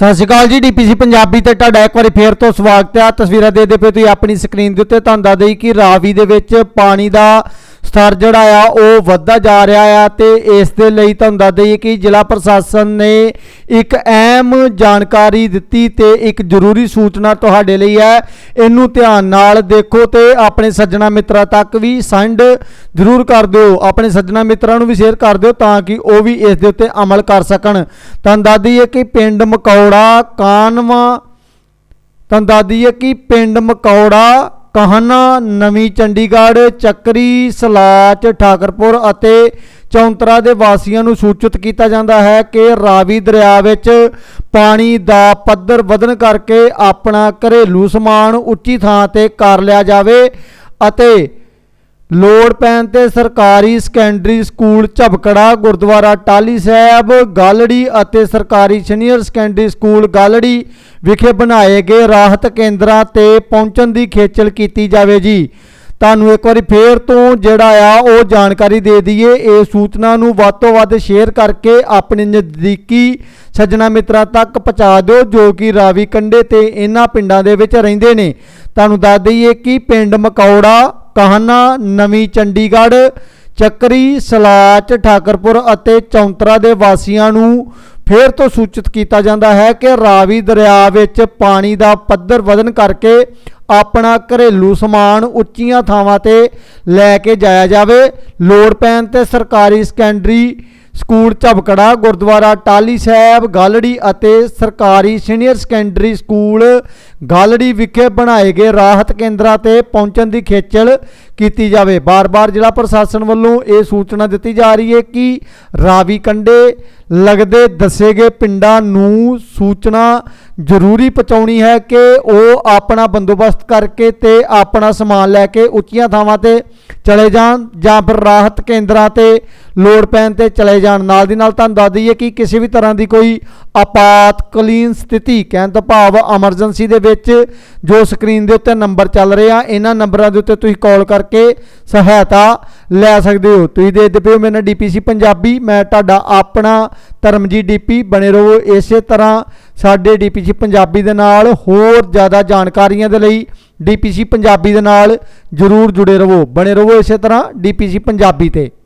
ਸਤਿ ਸ਼੍ਰੀ ਅਕਾਲ ਜੀ, ਡੀਪੀਸੀ ਪੰਜਾਬੀ ਤੇ ਤੁਹਾਡਾ ਇੱਕ ਵਾਰੀ ਫੇਰ ਤੋਂ ਸਵਾਗਤ ਹੈ। ਤਸਵੀਰਾਂ ਦੇਖਦੇ ਪਏ ਤੁਸੀਂ ਆਪਣੀ ਸਕਰੀਨ ਦੇ ਉੱਤੇ ਤੁਹਾਨੂੰ ਦੱਸ ਦੇਈ ਕਿ ਰਾਵੀ ਦੇ ਵਿੱਚ ਪਾਣੀ ਦਾ ਸਤਰ ਜਿਹੜਾ ਆ, ਉਹ ਵੱਧਦਾ ਜਾ ਰਿਹਾ ਆ ਤੇ ਇਸ ਦੇ ਲਈ ਤੁਹਾਨੂੰ ਦੱਸ ਦਈਏ ਕਿ ਜ਼ਿਲ੍ਹਾ ਪ੍ਰਸ਼ਾਸਨ ਨੇ ਇੱਕ ਅਹਿਮ ਜਾਣਕਾਰੀ ਦਿੱਤੀ ਤੇ ਇੱਕ ਜ਼ਰੂਰੀ ਸੂਚਨਾ ਤੁਹਾਡੇ ਲਈ ਹੈ। ਇਹਨੂੰ ਧਿਆਨ ਨਾਲ ਦੇਖੋ ਤੇ ਆਪਣੇ ਸੱਜਣਾ ਮਿੱਤਰਾਂ ਤੱਕ ਵੀ ਸੈਂਡ ਜ਼ਰੂਰ ਕਰ ਦਿਓ। ਆਪਣੇ ਸੱਜਣਾ ਮਿੱਤਰਾਂ ਨੂੰ ਵੀ ਸ਼ੇਅਰ ਕਰ ਦਿਓ ਤਾਂ ਕਿ ਉਹ ਵੀ ਇਸ ਦੇ ਉੱਤੇ ਅਮਲ ਕਰ ਸਕਣ। ਤੁਹਾਨੂੰ ਦੱਸ ਦਈਏ ਕਿ ਪਿੰਡ ਮਕੌੜਾ, ਕਾਨਵਾ, ਤੁਹਾਨੂੰ ਦੱਸ ਦਈਏ ਕਿ ਪਿੰਡ ਮਕੌੜਾ ਕਹਾਨਾ ਨਵੀਂ ਚੰਡੀਗੜ੍ਹ, ਚੱਕਰੀ, ਸਲਾਚ, ਠਾਕਰਪੁਰ ਅਤੇ ਚੌਂਤਰਾ ਦੇ ਵਾਸੀਆਂ ਨੂੰ ਸੂਚਿਤ ਕੀਤਾ ਜਾਂਦਾ ਹੈ ਕਿ ਰਾਵੀ ਦਰਿਆ ਵਿੱਚ ਪਾਣੀ ਦਾ ਪੱਧਰ ਵਧਣ ਕਰਕੇ ਆਪਣਾ ਘਰੇਲੂ ਸਮਾਨ ਉੱਚੀ ਥਾਂ ਤੇ ਕਰ ਲਿਆ ਜਾਵੇ ਅਤੇ ਲੋੜ ਪੈਣ ਤੇ ਸਰਕਾਰੀ ਸੈਕੰਡਰੀ ਸਕੂਲ ਝਪਕੜਾ, ਗੁਰਦੁਆਰਾ ਟਾਲੀ ਸਾਹਿਬ, ਗਾਲੜੀ ਅਤੇ ਸਰਕਾਰੀ ਸੀਨੀਅਰ ਸੈਕੰਡਰੀ ਸਕੂਲ ਗਾਲੜੀ ਵਿਖੇ ਬਣਾਏ ਗਏ ਰਾਹਤ ਕੇਂਦਰਾਂ ਤੇ ਪਹੁੰਚਣ ਦੀ ਖੇਚਲ ਕੀਤੀ ਜਾਵੇ ਜੀ। ਤੁਹਾਨੂੰ ਇੱਕ ਵਾਰੀ ਫੇਰ ਤੋਂ ਜਿਹੜਾ ਆ ਉਹ ਜਾਣਕਾਰੀ ਦੇ ਦਈਏ। ਇਹ ਸੂਚਨਾ ਨੂੰ ਵੱਧ ਤੋਂ ਵੱਧ ਸ਼ੇਅਰ ਕਰਕੇ ਆਪਣੇ ਨਜ਼ਦੀਕੀ ਸੱਜਣਾ ਮਿੱਤਰਾਂ ਤੱਕ ਪਹੁੰਚਾ ਦਿਓ, ਜੋ ਕਿ ਰਾਵੀ ਕੰਢੇ ਤੇ ਇਹਨਾਂ ਪਿੰਡਾਂ ਦੇ ਵਿੱਚ ਰਹਿੰਦੇ ਨੇ। ਤੁਹਾਨੂੰ ਦੱਸ ਦਈਏ ਕਿ ਪਿੰਡ ਮਕੌੜਾ ਕਹਾਨਾ, ਨਵੀਂ ਚੰਡੀਗੜ੍ਹ, ਚੱਕਰੀ, ਸਲਾਚ, ਠਾਕਰਪੁਰ ਅਤੇ ਚੌਂਤਰਾ ਦੇ ਵਾਸੀਆਂ ਨੂੰ ਫੇਰ ਤੋਂ ਸੂਚਿਤ ਕੀਤਾ ਜਾਂਦਾ ਹੈ ਕਿ ਰਾਵੀ ਦਰਿਆ ਵਿੱਚ ਪਾਣੀ ਦਾ ਪੱਧਰ ਵਧਣ ਕਰਕੇ ਆਪਣਾ ਘਰੇਲੂ ਸਮਾਨ ਉੱਚੀਆਂ ਥਾਵਾਂ ਤੇ ਲੈ ਕੇ ਜਾਇਆ ਜਾਵੇ। ਲੋੜ ਪੈਣ ਤੇ ਸਰਕਾਰੀ ਸੈਕੰਡਰੀ ਸਕੂਲ ਝਬਕੜਾ, ਗੁਰਦੁਆਰਾ ਟਾਲੀ ਸਾਹਿਬ, ਗਾਲੜੀ ਅਤੇ ਸਰਕਾਰੀ ਸੀਨੀਅਰ ਸੈਕੰਡਰੀ ਸਕੂਲ ਗਾਲੜੀ ਵਿਖੇ ਬਣਾਏ ਗਏ ਰਾਹਤ ਕੇਂਦਰਾਂ ਤੇ ਪਹੁੰਚਣ ਦੀ ਖੇਚਲ ਕੀਤੀ ਜਾਵੇ। ਬਾਰ-ਬਾਰ ਜ਼ਿਲ੍ਹਾ ਪ੍ਰਸ਼ਾਸਨ ਵੱਲੋਂ ਇਹ ਸੂਚਨਾ ਦਿੱਤੀ ਜਾ ਰਹੀ ਹੈ ਕਿ ਰਾਵੀ ਕੰਢੇ ਲੱਗਦੇ ਦੱਸੇ ਗਏ ਪਿੰਡਾਂ ਨੂੰ ਸੂਚਨਾ ਜ਼ਰੂਰੀ ਪਹੁੰਚਾਉਣੀ ਹੈ ਕਿ ਉਹ ਆਪਣਾ ਬੰਦੋਬਸਤ ਕਰਕੇ ਤੇ ਆਪਣਾ ਸਮਾਨ ਲੈ ਕੇ ਉੱਚੀਆਂ ਥਾਵਾਂ ਤੇ ਚਲੇ ਜਾਣ ਜਾਂ ਫਿਰ ਰਾਹਤ ਕੇਂਦਰਾਂ ਤੇ ਲੋੜ ਪੈਣ ਤੇ ਚਲੇ ਜਾਣ। ਨਾਲ ਦੀ ਨਾਲ ਤੁਹਾਨੂੰ ਦੱਸ ਦਈਏ ਕਿ ਕਿਸੇ ਵੀ ਤਰ੍ਹਾਂ ਦੀ ਕੋਈ ਆਪਾਤਕਾਲੀਨ ਸਥਿਤੀ, ਕਹਿਣ ਦਾ ਭਾਵ ਐਮਰਜੈਂਸੀ ਦੇ ਵਿੱਚ ਜੋ ਸਕਰੀਨ ਦੇ ਉੱਤੇ ਨੰਬਰ ਚੱਲ ਰਹੇ ਆ, ਇਹਨਾਂ ਨੰਬਰਾਂ ਦੇ ਉੱਤੇ ਤੁਸੀਂ ਕਾਲ ਕਰਕੇ ਸਹਾਇਤਾ ਲੈ ਸਕਦੇ ਹੋ। ਤੁਸੀਂ ਦੇਖਦੇ ਪਏ ਹੋ ਮੇਰੇ ਨਾਲ ਡੀਪੀਸੀ ਪੰਜਾਬੀ। ਮੈਂ ਤੁਹਾਡਾ ਆਪਣਾ ਧਰਮਜੀਤ ਡੀਪੀ ਬਣੇ ਰਹੋ। ਇਸੇ ਤਰ੍ਹਾਂ ਸਾਡੇ ਡੀਪੀਸੀ ਪੰਜਾਬੀ ਦੇ ਨਾਲ ਹੋਰ ਜ਼ਿਆਦਾ ਜਾਣਕਾਰੀਆਂ ਦੇ ਲਈ ਡੀਪੀਸੀ ਪੰਜਾਬੀ ਦੇ ਨਾਲ ਜਰੂਰ ਜੁੜੇ ਰਹੋ। ਬਣੇ ਰਹੋ ਇਸੇ ਤਰ੍ਹਾਂ ਡੀਪੀਸੀ ਪੰਜਾਬੀ ਤੇ।